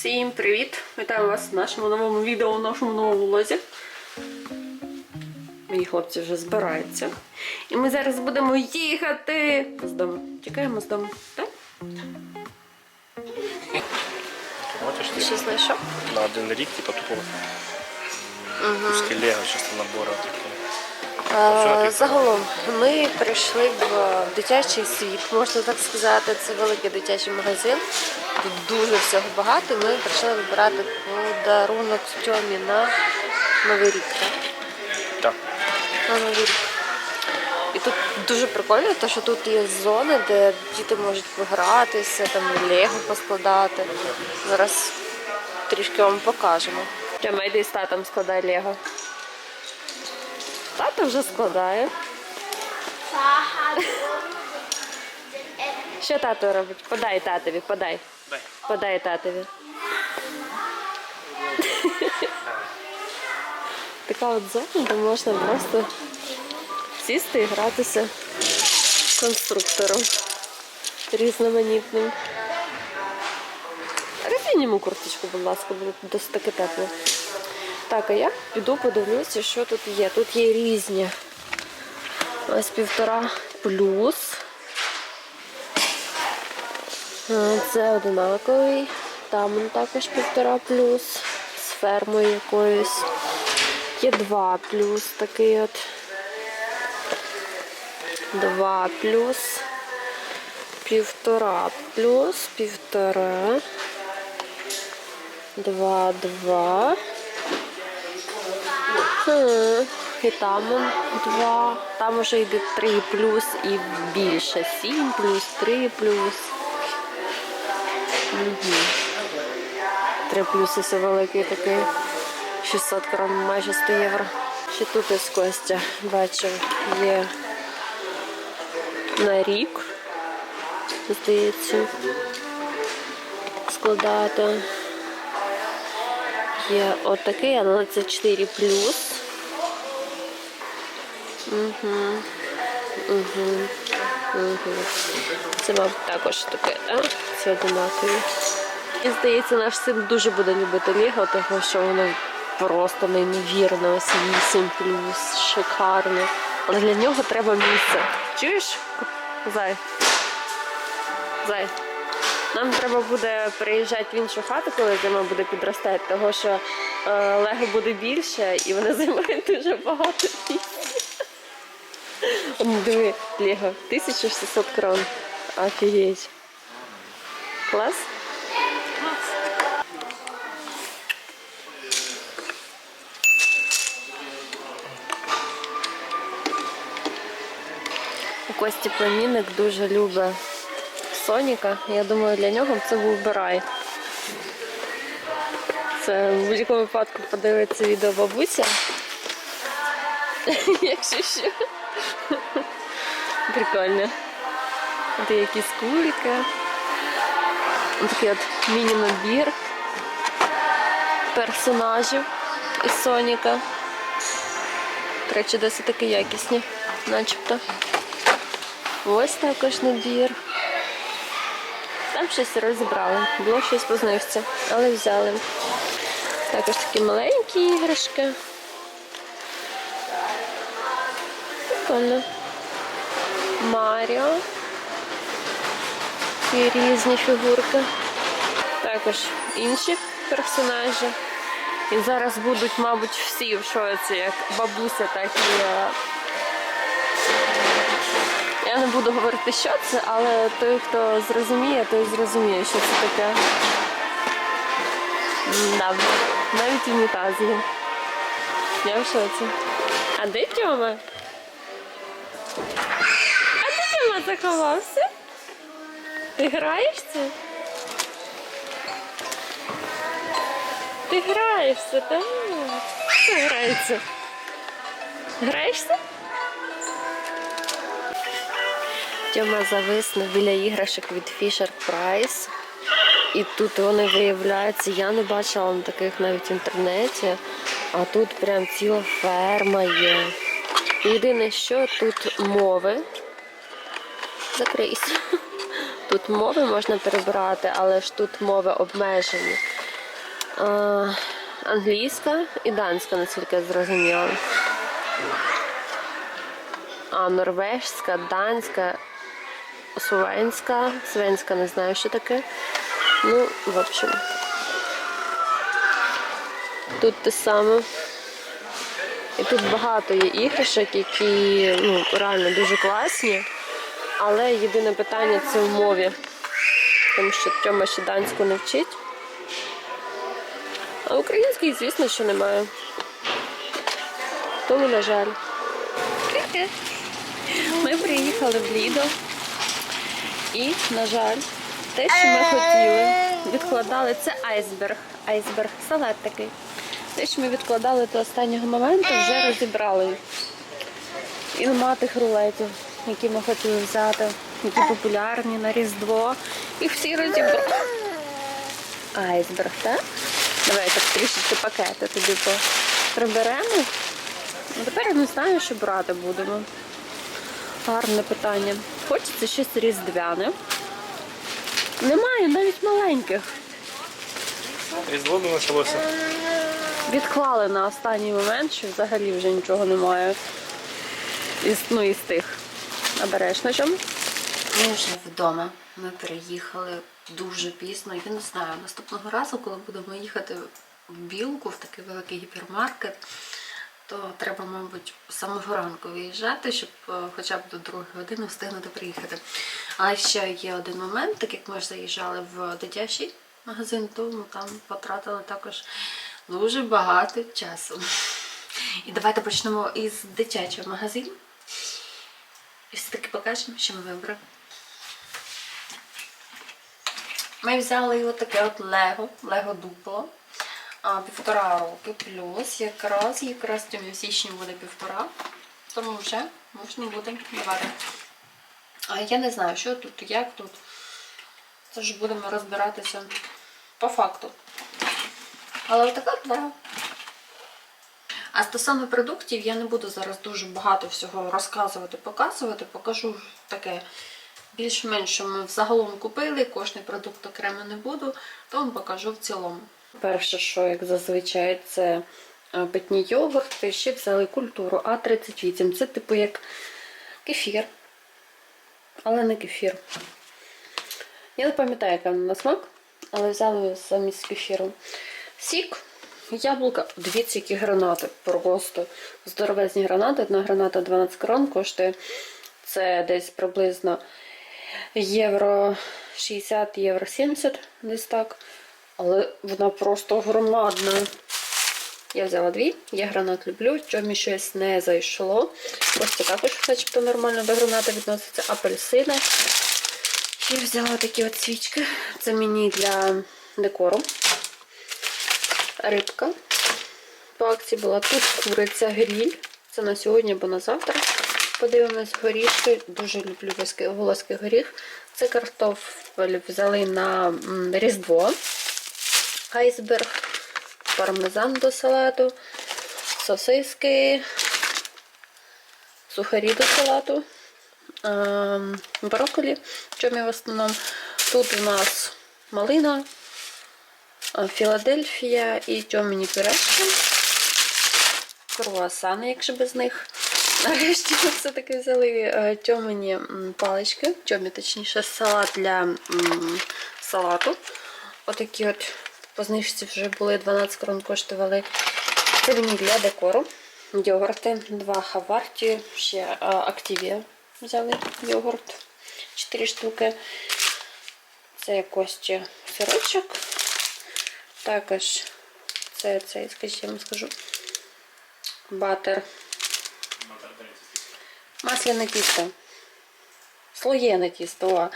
Всім привіт! Вітаю вас в нашому новому відео, в нашому новому влозі. Мої хлопці вже збираються. І ми зараз будемо їхати з дому. Чекаємо з дому, так? Ти що знайшов? на один рік, типу, тупо куски лего, такі. Е, Загалом ми прийшли в дитячий світ, можна так сказати. Це великий дитячий магазин. Тут дуже всього багато. Ми прийшли вибирати подарунок Тьомі на Новий рік. Так? Так. на Новий рік. І тут дуже прикольно, те, що тут є зони, де діти можуть погратися, там лего поскладати. Зараз трішки вам покажемо. Прямо йди з татом складай лего. Тато вже складає. Що тато робить? Подай татові, подай. Дай. Подай татові. Така от зона, де можна просто сісти і гратися конструктором різноманітним. Роздінь йому курточку, будь ласка, буде досить таки тепло. Так, а я піду подивлюся, що тут є. Тут є різні. Ось півтора плюс. А, Це одинаковий. Там також півтора плюс з фермою якоюсь. Є 2 плюс такий от. 2 плюс. Півтора плюс, півтора. Два, два. І там два. Там уже йде 3 плюс і більше. 7 плюс, 3 плюс. Угу. 3 плюс це великий такий. 600 крон, майже 100 євро. Ще тут ось Костя бачив, є на рік, здається, складати. Є отакий, але це 4 плюс. Угу. Угу. Це, мабуть, також таке, а? Це одинакові. І здається, наш син дуже буде любити Лего, тому що воно просто неймовірно. Ось 8 плюс, шикарно. Але для нього треба місце. Чуєш? Зай. Зай. Нам треба буде переїжджати в іншу хату, коли зима буде підростати, тому що е, Лего буде більше і вони займають дуже багато місця. Диви, Лего, 1600 крон. Офігеть. Клас? У Кості племінник дуже любить Соніка. Я думаю, для нього це був би. Це в будь-якому випадку подивиться відео бабуся. Якщо що. Прикольно. Тут є якісь кульки. Такий от міні-набір персонажів із Соніка. До речі, досить таки якісні, начебто. Ось також набір. Там щось розібрали. Було щось по але взяли. Також такі маленькі іграшки. Прикольно. Маріо. І різні фігурки. Також інші персонажі. І зараз будуть, мабуть, всі в шоці, як бабуся, так і. е, Я не буду говорити, що це, але той, хто зрозуміє, той зрозуміє, що це таке. Да, навіть унітаз. Я в шоці. А де Тьома? А заховався? Ти граєшся? Ти граєшся, так? Хто грається? Граєшся? Тьома зависне біля іграшок від Fisher Price. І тут вони виявляються, я не бачила таких навіть в інтернеті, а тут прям ціла ферма є. Єдине, що тут мови. Закрийся. Тут мови можна перебирати, але ж тут мови обмежені. А, англійська і данська, наскільки я зрозуміла. А норвежська, данська, словенська, свенська не знаю, що таке. Ну, в общем. Тут те саме. І тут багато є іграшок, які ну, реально дуже класні. Але єдине питання це в мові. Тому що Тьома ще данську не вчить. А української, звісно, що немає. Тому, на жаль. Ми приїхали в Лідо. І, на жаль, те, що ми хотіли, відкладали. Це айсберг. Айсберг, салат такий. Те, що ми відкладали до останнього моменту, вже розібрали. І нема тих рулетів, які ми хотіли взяти, які популярні на Різдво. Їх всі розібрали. Айсберг, так? Давай так трішечки пакети тобі приберемо. Ну, тепер я не знаю, що брати будемо. Гарне питання. Хочеться щось різдвяне. Немає навіть маленьких. Різдво не почалося. Відклали на останній момент, що взагалі вже нічого немає. Із, ну, із тих. Чому? Ми вже вдома. Ми приїхали дуже пізно. Я не знаю, наступного разу, коли будемо їхати в білку, в такий великий гіпермаркет, то треба, мабуть, з самого ранку виїжджати, щоб е, хоча б до другої години встигнути приїхати. А ще є один момент, так як ми ж заїжджали в дитячий магазин, тому там потратили також дуже багато часу. І давайте почнемо із дитячого магазину. І все-таки покажемо, що ми вибрали. Ми взяли отаке от Лего, Лего дупло. Півтора роки плюс. Якраз якраз в січні буде півтора. Тому вже можна буде давати. А я не знаю, що тут, як тут. Тож будемо розбиратися по факту. Але така Лего. А стосовно продуктів, я не буду зараз дуже багато всього розказувати, показувати. Покажу таке більш-менш, що ми взагалом купили. Кожний продукт окремо не буду, тому покажу в цілому. Перше, що як зазвичай, це е, питні йогурти. Ще взяли культуру А38. Це типу як кефір, але не кефір. Я не пам'ятаю, яка вона на смак, але взяли замість кефіру. Сік, яблука. Дивіться, які гранати. Просто здоровезні гранати. Одна граната 12 крон коштує. Це десь приблизно євро 60, євро 70, десь так. Але вона просто громадна. Я взяла дві, я гранат люблю, чому щось не зайшло. Ось це також начебто нормально до граната відноситься. Апельсини. Ще взяла такі от свічки. Це мені для декору. Рибка. По акції була тут куриця гріль. Це на сьогодні або на завтра. Подивимось горішки. Дуже люблю волоський, горіх. Це картофель взяли на Різдво. Айсберг, пармезан до салату, сосиски, сухарі до салату, ем, брокколі, чому в основному. Тут у нас малина, Філадельфія і тьомені пюрешки. Круасани, якщо без них. Нарешті ми все-таки взяли е, тьомені палички, тьомі, точніше, салат для салату. Отакі от по знижці вже були 12 крон коштували. Це мені для декору. Йогурти, два хаварті, ще е, Активія взяли йогурт 4 штуки. Це якось сирочок. Також це цей, скажімо, скажу, батер. Масляне тісто. Слоєне тісто.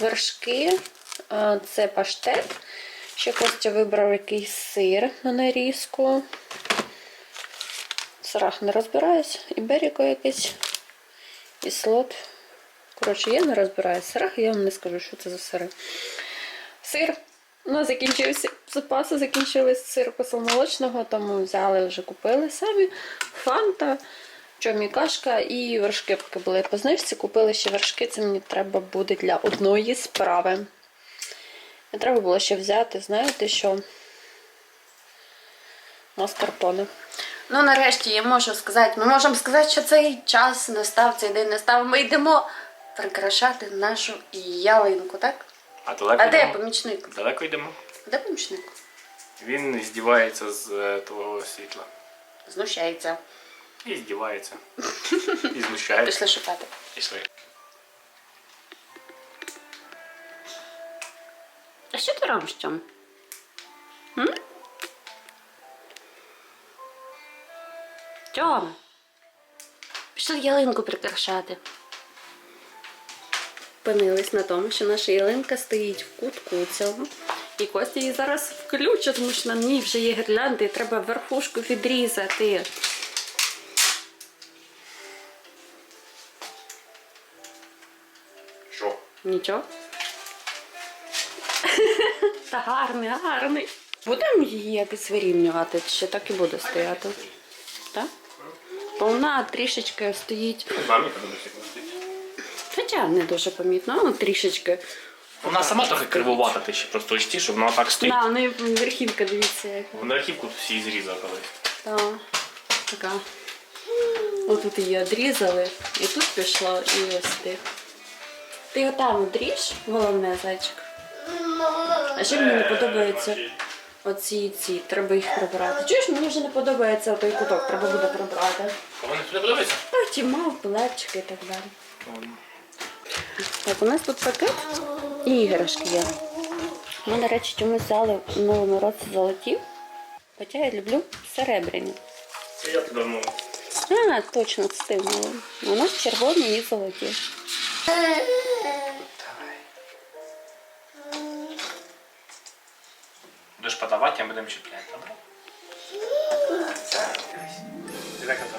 Вершки. Це паштет. Ще Костя вибрав якийсь сир на нарізку. В сирах не розбираюсь. І беріко якесь. І слот. Коротше, я не розбираюсь в сирах, я вам не скажу, що це за сири. Сир. У нас закінчився запаси, закінчились сиру кисломолочного, тому взяли вже купили самі. Фанта, чомі кашка і вершки, поки були по знижці. Купили ще вершки, це мені треба буде для одної справи. Не треба було ще взяти, знаєте що? маскарпоне. Ну, нарешті я можу сказати, ми можемо сказати, що цей час настав, цей день настав. Ми йдемо прикрашати нашу ялинку, так? А далеко А де йдемо? помічник? Далеко йдемо. Де помічник? Він здівається з е, твого світла. Знущається. І здівається. І знущається. Пішли шукати. Пішли. А що ти робиш там? М? Тьом. Пішли ялинку прикрашати. Пинились на тому, що наша ялинка стоїть в кутку цьому. І Костя її зараз включить, тому що на ній вже є гірлянди, і треба верхушку відрізати. Що? Нічого. Та гарний, гарний. Будемо її якось вирівнювати, чи так і буде стояти? Так? Бо вона трішечки стоїть. Мамі подивися, як вона стоїть. Хоча не дуже помітно, ну трішечки. Вона сама трохи кривувата, ти ще просто що вона так стоїть. На, неї верхівка, дивіться, як. Вона архівку всі зрізав колись. Та, така. Отут її одрізали, і тут пішло, і ось ти. Ти отам одріж, головне зайчик. А ще мені не подобається оці ці, треба їх прибрати. Чуєш, мені вже не подобається той куток, треба буде прибрати. Вони тобі подобається? Ті мавпи, левчики і так далі. Так, у нас тут пакет і іграшки є. Ми, до речі, чомусь взяли в новому році золоті. Хоча я люблю серебряні. Це я тебе мовив. А, точно, це ти мала. У нас червоні і золоті. Будеш подавати, а будемо чіпляти, добре? Це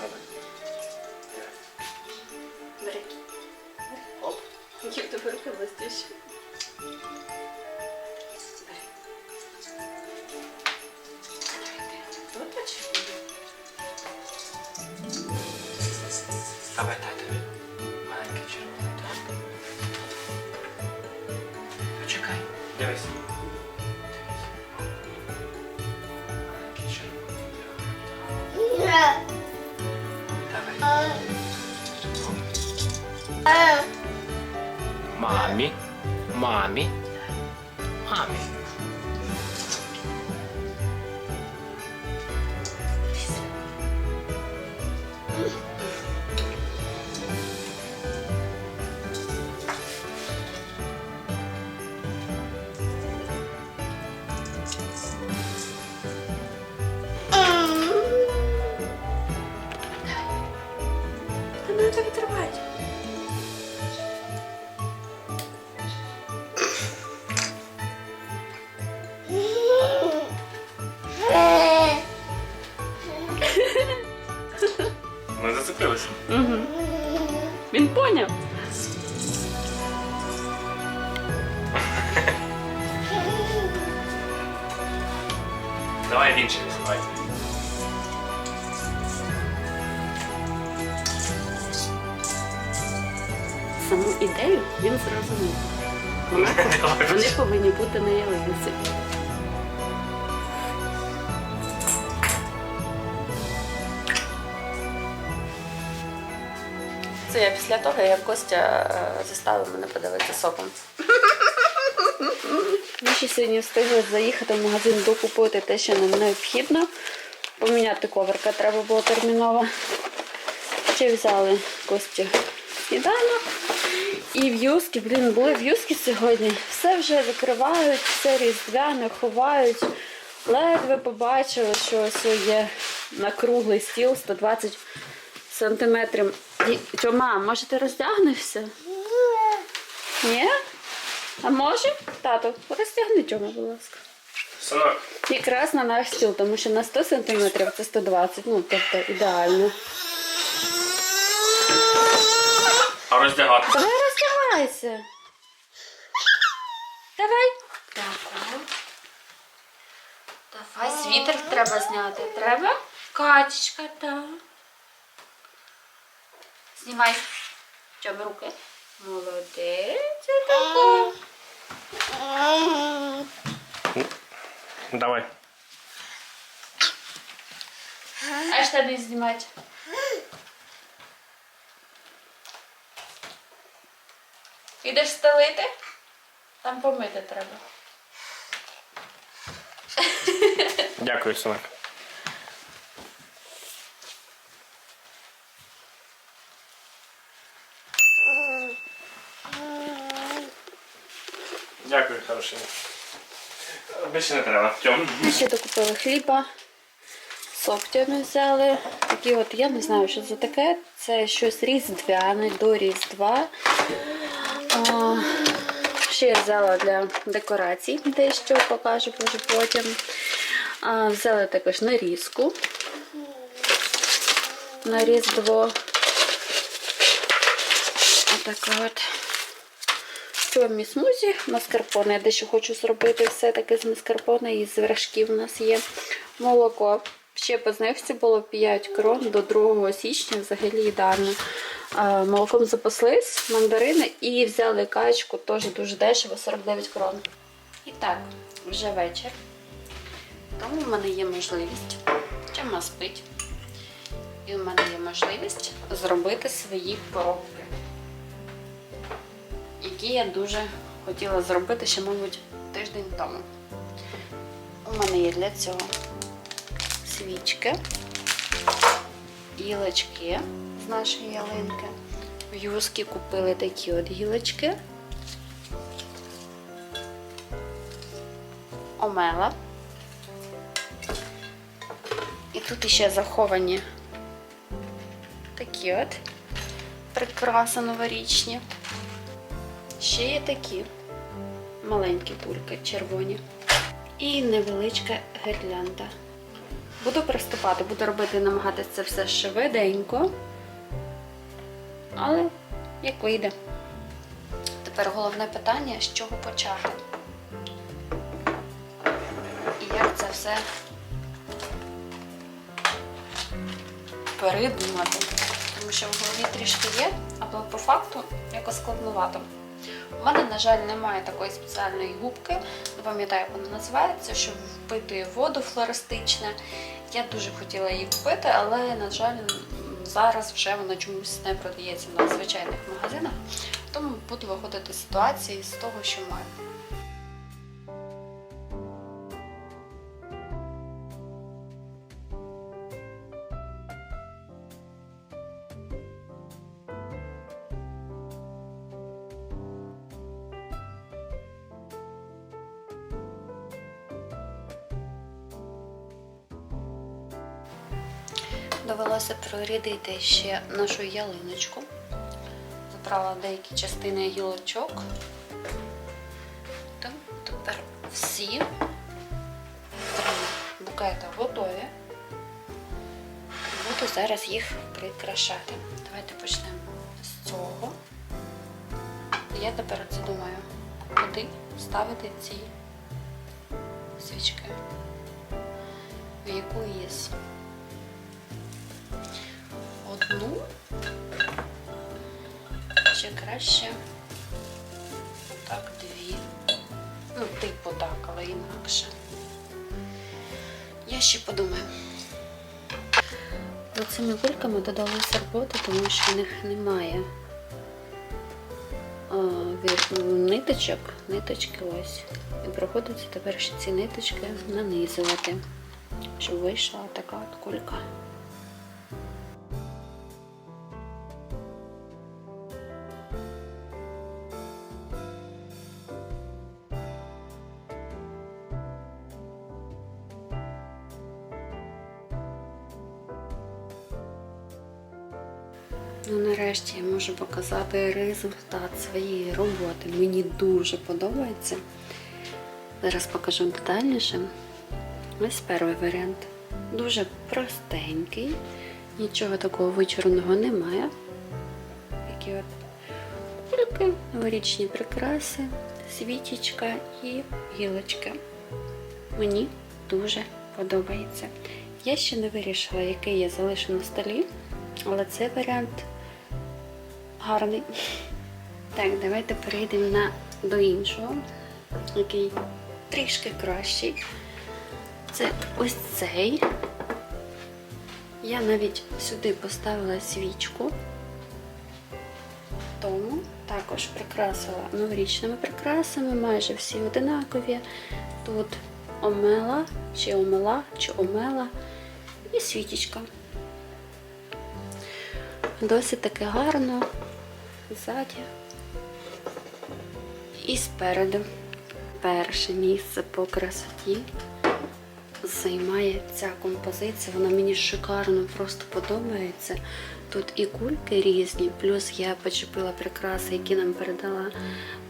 робить. Оп. Які в тебе руки блестящі. Давай, дай тобі. Мамі. Саму ідею він зрозумів. Вона, вони повинні бути на ялинці. Це я після того, як Костя е, заставив мене подивитися соком. Ми ще сьогодні встигли заїхати в магазин докупити те, що нам необхідно. Поміняти коврика треба було терміново. Ще взяли Костю сніданок. І в'юзки, блін, були в'юзки сьогодні. Все вже закривають, все різдвяне, ховають. Ледве побачили, що ось є на круглий стіл 120 сантиметрів. Тьома, може ти роздягнешся? Ні? А може? Тато, розтягни Тьома, будь ласка. Синок. Якраз на наш стіл, тому що на 100 сантиметрів це 120, ну тобто ідеально. А роздягати? Давай. Давай. Так. Давай, світер треба зняти. Треба? Катечка, так. Знімай. Чоби руки. Молодець, така. Давай. А штани знімати? Ідеш стелити? Там помити треба. Дякую, синок. Дякую, хороший. Більше не треба. Тьом. Ми ще докупили хліба, соптями взяли. Такі от, я не знаю, що це таке. Це щось різдвяне до Різдва. Ще взяла для декорацій дещо, покажу вже потім. А, взяли також нарізку на Різдво. Отака от. Чомі смузі, маскарпоне. Я дещо хочу зробити все-таки з маскарпоне і з вершків у нас є молоко. Ще по знижці було 5 крон до 2 січня, взагалі ідеально. А, Молоком запаслись, мандарини і взяли качку, теж дуже дешево, 49 крон. І так, вже вечір. Тому в мене є можливість, Тьома спить. І в мене є можливість зробити свої поробки які я дуже хотіла зробити ще, мабуть, тиждень тому. У мене є для цього свічки, гілочки з нашої ялинки. В юскі купили такі от гілочки. Омела. І тут ще заховані такі от прикраси новорічні. Ще є такі маленькі кульки червоні. І невеличка гірлянда. Буду приступати, буду робити, намагатися це все швиденько. Але як вийде. Тепер головне питання, з чого почати. І як це все передумати. Тому що в голові трішки є, але по факту якось складновато. У мене, на жаль, немає такої спеціальної губки, не пам'ятаю, як вона називається, що впитує воду флористичне. Я дуже хотіла її купити, але, на жаль, зараз вже вона чомусь не продається на звичайних магазинах. Тому буду виходити з ситуації з того, що маю. Довелося прорядити ще нашу ялиночку. Забрала деякі частини гілочок. Тепер всі три букети готові. Буду зараз їх прикрашати. Давайте почнемо з цього. Я тепер це думаю, куди ставити ці свічки, в яку із одну, чи краще так дві. Ну, типу так, але інакше. Я ще подумаю. За цими кульками додалися роботи, тому що в них немає а, ниточок, ниточки ось. І приходиться тепер ще ці ниточки нанизувати, щоб вийшла така от кулька. Ну, нарешті я можу показати результат своєї роботи. Мені дуже подобається. Зараз покажу детальніше. Ось перший варіант. Дуже простенький, нічого такого вичорного немає. Такі от кульки, новорічні прикраси, свічечка і гілочки. Мені дуже подобається. Я ще не вирішила, який я залишу на столі, але цей варіант гарний. Так, давайте перейдемо на, до іншого, який трішки кращий. Це ось цей. Я навіть сюди поставила свічку, тому також прикрасила новорічними прикрасами, майже всі одинакові. Тут омела, чи омела, чи омела і свічечка. Досить таки гарно ззаді і спереду. Перше місце по красоті займає ця композиція. Вона мені шикарно просто подобається. Тут і кульки різні, плюс я почепила прикраси, які нам передала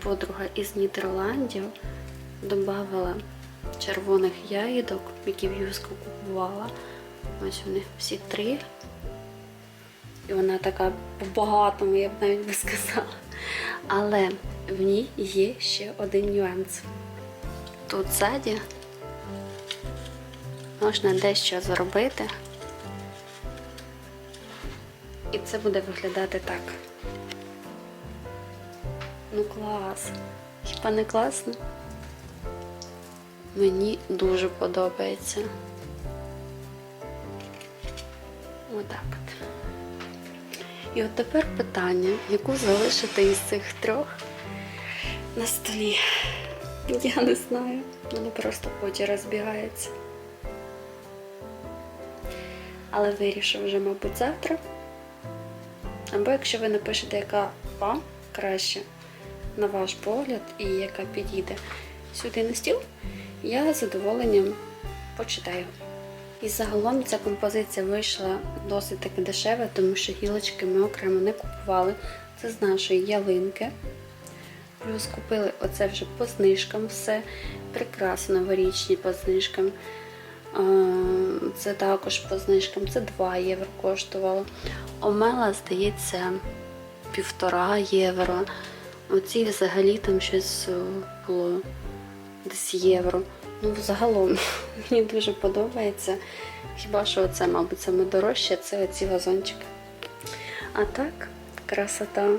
подруга із Нідерландів. Добавила червоних ягідок, які в Юску купувала. Ось вони всі три. І вона така по-багатому, я б навіть би сказала. Але в ній є ще один нюанс. Тут ззаді можна дещо зробити. І це буде виглядати так. Ну клас. Хіба не класно? Мені дуже подобається. Отак от. І от тепер питання, яку залишити із цих трьох на столі. Я не знаю. Вони просто очі розбігаються. Але вирішу вже, мабуть, завтра. Або якщо ви напишете, яка вам краще, на ваш погляд, і яка підійде сюди на стіл, я з задоволенням почитаю. І загалом ця композиція вийшла досить таки дешева, тому що гілочки ми окремо не купували. Це з нашої ялинки. Плюс купили оце вже по знижкам все. Прикраси новорічні по знижкам. Це також по знижкам, це 2 євро коштувало. Омела, здається, півтора євро. Оці взагалі там щось е, було десь євро. Ну, взагалом мені дуже подобається. Хіба що це, мабуть, саме дорожче, це оці вазончики. А так, красота.